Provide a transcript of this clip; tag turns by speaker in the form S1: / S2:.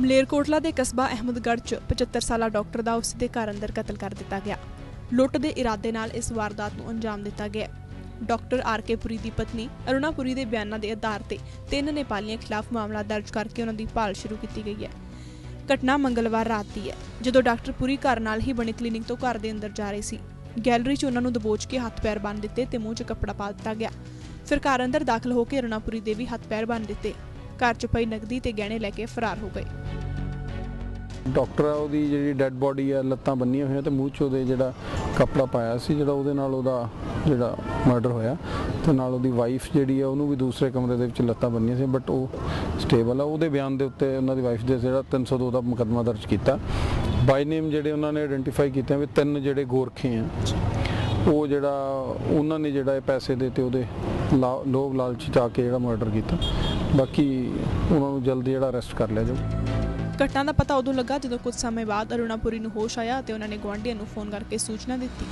S1: ਮਲੇਰਕੋਟਲਾ ਦੇ ਕਸਬਾ ਅਹਿਮਦਗੜ੍ਹ 'ਚ 75 ਸਾਲਾ ਡਾਕਟਰ ਦਾ ਉਸ ਦੇ ਘਰ ਅੰਦਰ ਕਤਲ ਕਰ ਦਿੱਤਾ ਗਿਆ। ਲੁੱਟ ਦੇ ਇਰਾਦੇ ਨਾਲ ਇਸ ਵਾਰਦਾਤ ਨੂੰ ਅੰਜਾਮ ਦਿੱਤਾ ਗਿਆ। ਡਾਕਟਰ ਆਰ ਕੇ ਪੁਰੀ ਦੀ ਪਤਨੀ ਅਰੁਣਾ ਪੁਰੀ ਦੇ ਬਿਆਨਾਂ ਦੇ ਆਧਾਰ ਤੇ ਤਿੰਨ ਨੇਪਾਲੀਆਂ ਖਿਲਾਫ ਮਾਮਲਾ ਦਰਜ ਕਰਕੇ ਉਹਨਾਂ ਦੀ ਭਾਲ ਸ਼ੁਰੂ ਕੀਤੀ ਗਈ ਹੈ। ਘਟਨਾ ਮੰਗਲਵਾਰ ਰਾਤ ਦੀ ਹੈ, ਜਦੋਂ ਡਾਕਟਰ ਪੁਰੀ ਘਰ ਨਾਲ ਹੀ ਬਣੀ ਕਲੀਨਿਕ ਤੋਂ ਘਰ ਦੇ ਅੰਦਰ ਜਾ ਰਹੀ ਸੀ। ਗੈਲਰੀ 'ਚ ਉਹਨਾਂ ਨੂੰ ਦਬੋਚ ਕੇ ਹੱਥ ਪੈਰ ਬੰਨ੍ਹ ਦਿੱਤੇ ਤੇ ਮੂੰਹ 'ਚ ਕੱਪੜਾ ਪਾ ਦਿੱਤਾ ਗਿਆ। ਫਿਰ ਘਰ ਅੰਦਰ ਦਾਖਲ ਹੋ ਕੇ ਅਰੁਣਾਪੁਰੀ ਦੇ ਵੀ ਹੱਥ ਪੈਰ ਬੰਨ੍ਹ ਦਿੱਤੇ। ਘਰ 'ਚ ਪਈ ਨਕਦੀ ਤੇ ਗਹਿਣੇ ਲੈ ਕੇ ਫਰਾਰ ਹੋ ਗਏ।
S2: ਡਾਕਟਰ ਆ, ਉਹਦੀ ਜਿਹੜੀ ਡੈੱਡ ਬੋਡੀ ਆ, ਲੱਤਾਂ ਬੰਨੀਆਂ ਹੋਈਆਂ ਤੇ ਮੂੰਹ 'ਚ ਉਹਦੇ ਜਿਹੜਾ ਕੱਪੜਾ ਪਾਇਆ ਸੀ, ਜਿਹੜਾ ਉਹਦੇ ਨਾਲ ਉਹਦਾ ਜਿਹੜਾ ਮਰਡਰ ਹੋਇਆ ਤੇ ਨਾਲ ਉਹਦੀ ਵਾਈਫ ਜਿਹੜੀ ਆ, ਉਹਨੂੰ ਵੀ ਦੂਸਰੇ ਕਮਰੇ ਦੇ ਵਿੱਚ ਲੱਤਾਂ ਬੰਨੀਆਂ ਸੀ ਬਟ ਉਹ ਸਟੇਬਲ ਆ। ਉਹਦੇ ਬਿਆਨ ਦੇ ਉੱਤੇ ਉਹਨਾਂ ਦੀ ਵਾਈਫ ਦੇ ਜਿਹੜਾ 302 ਦਾ ਮੁਕੱਦਮਾ ਦਰਜ ਕੀਤਾ। ਬਾਈ ਨੇਮ ਜਿਹੜੇ ਉਹਨਾਂ ਨੇ ਆਇਡੈਂਟੀਫਾਈ ਕੀਤੇ ਆ ਵੀ ਤਿੰਨ ਜਿਹੜੇ ਗੋਰਖੇ ਆ, ਉਹ ਜਿਹੜਾ, ਉਹਨਾਂ ਨੇ ਜਿਹੜਾ ਇਹ ਪੈਸੇ ਦੇ ਤੇ ਉਹਦੇ ਲਾ- ਲੋਭ ਲਾਲਚ ਚ ਆ ਕੇ ਜਿਹੜਾ ਮਰਡਰ ਕੀਤਾ। ਬਾਕੀ ਉਹਨਾਂ ਨੂੰ ਜਲਦੀ ਜਿਹੜਾ ਅਰੈਸਟ ਕਰ ਲਿਆ ਜਾਊ।
S1: ਘਟਨਾ ਦਾ ਪਤਾ ਉਦੋਂ ਲੱਗਾ ਜਦੋਂ ਕੁਝ ਸਮੇਂ ਬਾਅਦ ਅਰੁਣਾਪੁਰੀ ਨੂੰ ਹੋਸ਼ ਆਇਆ ਅਤੇ ਉਹਨਾਂ ਨੇ ਗੁਆਂਢੀਆਂ ਨੂੰ ਫੋਨ ਕਰਕੇ ਸੂਚਨਾ ਦਿੱਤੀ।